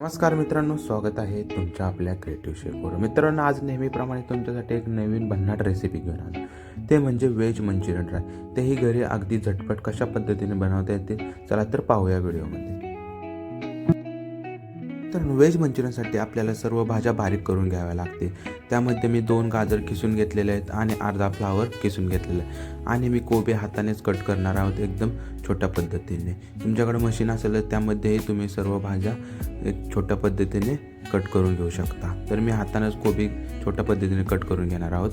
नमस्कार मित्रांनो स्वागत आहे तुमच्या आपल्या क्रिएटिव्ह शेफवर मित्रांनो आज नेहमीप्रमाणे तुमच्यासाठी एक नवीन भन्नाट रेसिपी घेऊन आलो. ते म्हणजे व्हेज मंचुरियन ड्राय तेही घरी अगदी झटपट कशा पद्धतीने बनवता येते चला तर पाहूया व्हिडिओमध्ये मित्रांनो व्हेज मंचुरियनसाठी आपल्याला सर्व भाज्या बारीक करून घ्याव्या लागते त्यामध्ये मी दोन गाजर किसून घेतलेले आहेत आणि अर्धा फ्लावर किसून घेतलेला आहे. आणि मी कोबी हातानेच कट करणार आहोत एकदम छोट्या पद्धतीने. तुमच्याकडे मशीन असेल तर त्यामध्येही तुम्ही सर्व भाज्या एक छोट्या पद्धतीने कट करून घेऊ शकता. तर मी हातानेच कोबी छोट्या पद्धतीने कट करून घेणार आहोत.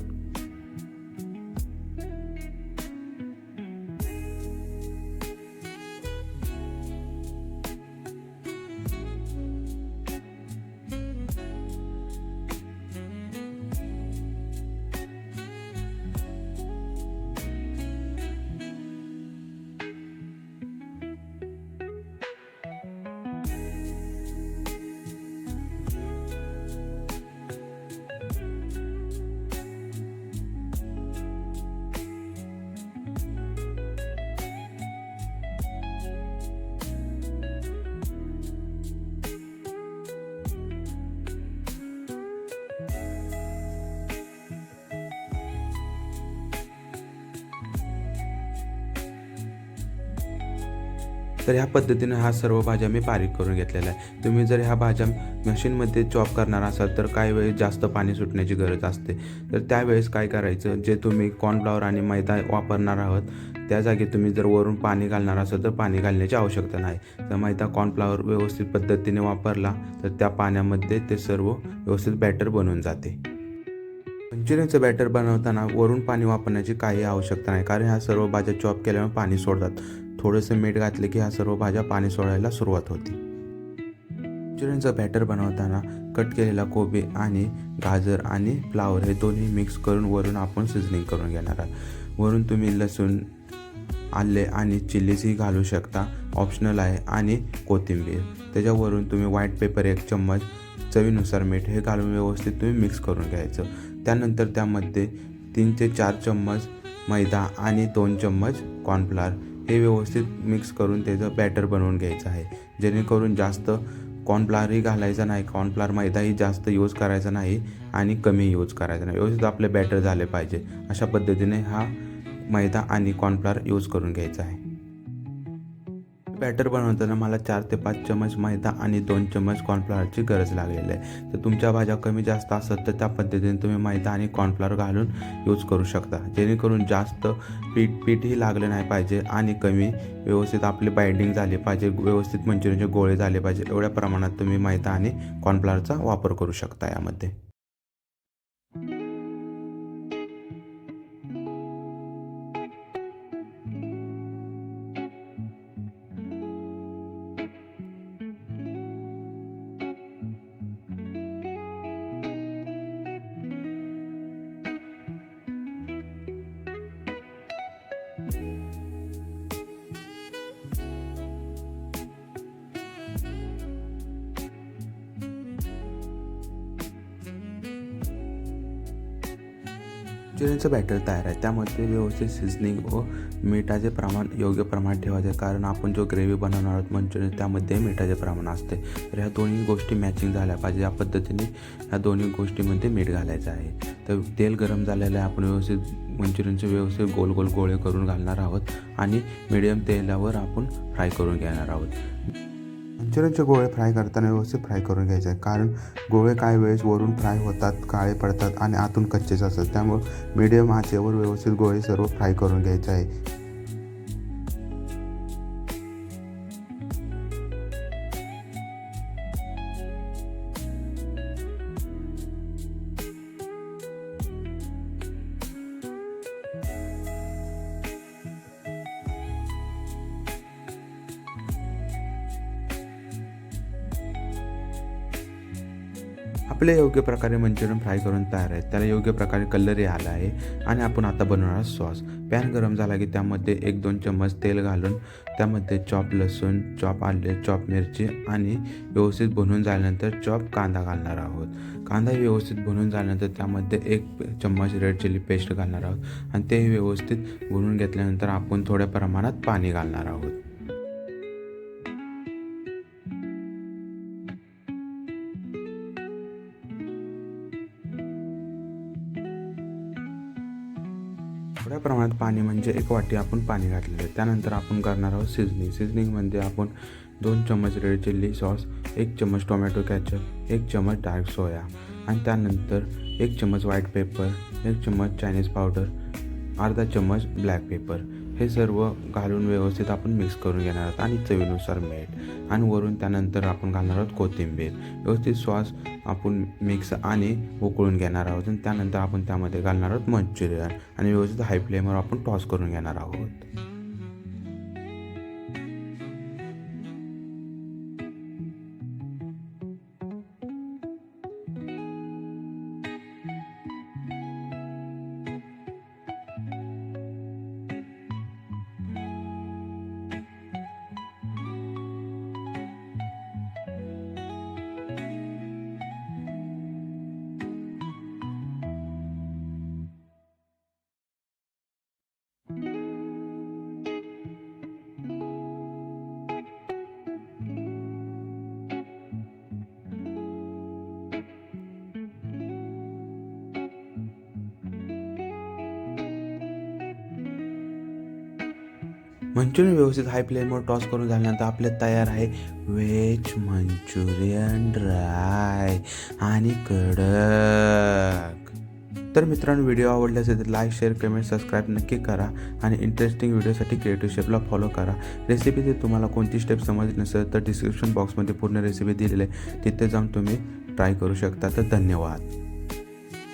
तर ह्या पद्धतीने हा सर्व भाज्या मी बारीक करून घेतलेला आहे. तुम्ही जर ह्या भाज्या मशीनमध्ये चॉप करणार असाल तर काही वेळेस जास्त पाणी सुटण्याची गरज असते. तर त्यावेळेस काय करायचं जे तुम्ही कॉर्नफ्लॉवर आणि मैदा वापरणार आहोत त्या जागी तुम्ही जर वरून पाणी घालणार असाल तर पाणी घालण्याची आवश्यकता नाही. तर मैदा कॉर्नफ्लॉवर व्यवस्थित पद्धतीने वापरला तर त्या पाण्यामध्ये ते सर्व व्यवस्थित बॅटर बनून जाते. मंचुरियनचं बॅटर बनवताना वरून पाणी वापरण्याची काही आवश्यकता नाही कारण ह्या सर्व भाज्या चॉप केल्यामुळे पाणी सोडतात. थोडंसं मीठ घातले की ह्या सर्व भाज्या पाणी सोडायला सुरुवात होती. मंचुरियनचं बॅटर बनवताना कट केलेला कोबी आणि गाजर आणि फ्लावर हे दोन्ही मिक्स करून वरून आपण सिझनिंग करून घेणार आहात. वरून तुम्ही लसूण आले आणि चिल्लीजही घालू शकता. ऑप्शनल आहे आणि कोथिंबीर. त्याच्यावरून तुम्ही व्हाईट पेपर एक चम्मच चवीनुसार मीठ हे घालून व्यवस्थित तुम्ही मिक्स करून घ्यायचं. त्यानंतर त्यामध्ये तीन ते चार चम्मच मैदा आणि दोन चम्मच कॉर्नफ्लावर. हे व्यवस्थित मिक्स करून त्याचं बॅटर बनवून घ्यायचं आहे. जेणेकरून जास्त कॉर्नफ्लॉवरही घालायचा नाही. कॉर्नफ्लॉवर मैदाही जास्त यूज करायचा नाही आणि कमी यूज करायचा नाही. व्यवस्थित आपले बॅटर झाले पाहिजे. अशा पद्धतीने हा मैदा आणि कॉर्नफ्लॉवर यूज करून घ्यायचा आहे. बॅटर बनवताना मला चार ते पाच चमच मैदा आणि दोन चमच कॉर्नफ्लॉवरची गरज लागलेली आहे. तर तुमच्या भाज्या कमी जास्त असतात तर त्या पद्धतीने तुम्ही मैदा आणि कॉर्नफ्लॉवर घालून यूज करू शकता. जेणेकरून जास्त पीठ पीठही लागलं नाही पाहिजे आणि कमी व्यवस्थित आपली बाइंडिंग झाली पाहिजे व्यवस्थित मंचुरियनचे गोळे झाले पाहिजे. एवढ्या प्रमाणात तुम्ही मैदा आणि कॉर्नफ्लॉवरचा वापर करू शकता यामध्ये. मंचुरियनचं बॅटर तयार आहे. त्यामध्ये व्यवस्थित सिझनिंग व मिठाचे प्रमाण योग्य प्रमाणात ठेवायचे. कारण आपण जो ग्रेव्ही बनवणार आहोत मंचुरियन त्यामध्ये मिठाचे प्रमाण असते. तर ह्या दोन्ही गोष्टी मॅचिंग झाल्या पाहिजे. या पद्धतीने ह्या दोन्ही गोष्टीमध्ये मीठ घालायचं आहे. तर तेल गरम झालेलं आहे. आपण व्यवस्थित मंचुरियनचे व्यवस्थित गोल गोल गोळे करून घालणार आहोत. आणि मिडियम तेलावर आपण फ्राय करून घेणार आहोत. मंचुरियनचे गोळे फ्राय करताना व्यवस्थित फ्राय करून घ्यायचे. आहे कारण गोळे काही वेळेस वरून फ्राय होतात काळे पडतात आणि आतून कच्चेच असतात. त्यामुळे मीडियम आचेवर व्यवस्थित गोळे सर्व फ्राय करून घ्यायचे आहे. आपले योग्य प्रकारे मंचुरियन फ्राय करून तयार आहे. त्याला योग्य प्रकारे कलरही आला आहे. आणि आपण आता बनवणार सॉस. पॅन गरम झाला की त्यामध्ये एक दोन चम्मच तेल घालून त्यामध्ये चॉप लसूण चॉप आले चॉप मिरची आणि व्यवस्थित बनवून झाल्यानंतर चॉप कांदा घालणार आहोत. कांदा व्यवस्थित बनवून झाल्यानंतर त्यामध्ये एक चम्मच रेड चिली पेस्ट घालणार आहोत. आणि ते व्यवस्थित बनवून घेतल्यानंतर आपण थोड्या प्रमाणात पाणी घालणार आहोत. थोड्या प्रमाणात पाणी म्हणजे एक वाटी आपण पाणी घातलेलं आहे. त्यानंतर आपण करणार आहोत सिझनिंग सिझनिंगमध्ये आपण दोन चम्मच रेड चिल्ली सॉस एक चम्मच टोमॅटो कॅचअप एक चम्मच डार्क सोया आणि त्यानंतर एक चम्मच व्हाईट पेपर एक चम्मच चायनीज पावडर अर्धा चम्मच ब्लॅक पेपर हे सर्व घालून व्यवस्थित आपण मिक्स करून घेणार आहोत आणि चवीनुसार मीठ आणि वरून त्यानंतर आपण घालणार आहोत कोथिंबीर. व्यवस्थित सॉस आपण मिक्स आणि उकळून घेणार आहोत आणि त्यानंतर आपण त्यामध्ये घालणार आहोत मंचुरियन आणि व्यवस्थित हाय फ्लेमवर आपण टॉस करून घेणार आहोत. मंचुरियन व्यवस्थित हाय फ्लेमवर टॉस करून झाल्यानंतर आपले तयार आहे व्हेज मंचुरियन ड्राय आणि कडक. तर मित्रांनो व्हिडिओ आवडला असेल तर लाईक शेअर कमेंट सबस्क्राईब नक्की करा आणि इंटरेस्टिंग व्हिडिओसाठी क्रिएटिव्ह शेपला फॉलो करा. रेसिपी जर तुम्हाला कोणती स्टेप समजली नसेल तर डिस्क्रिप्शन बॉक्समध्ये पूर्ण रेसिपी दिलेली आहे. तिथे जाऊन तुम्ही ट्राय करू शकता. तर धन्यवाद.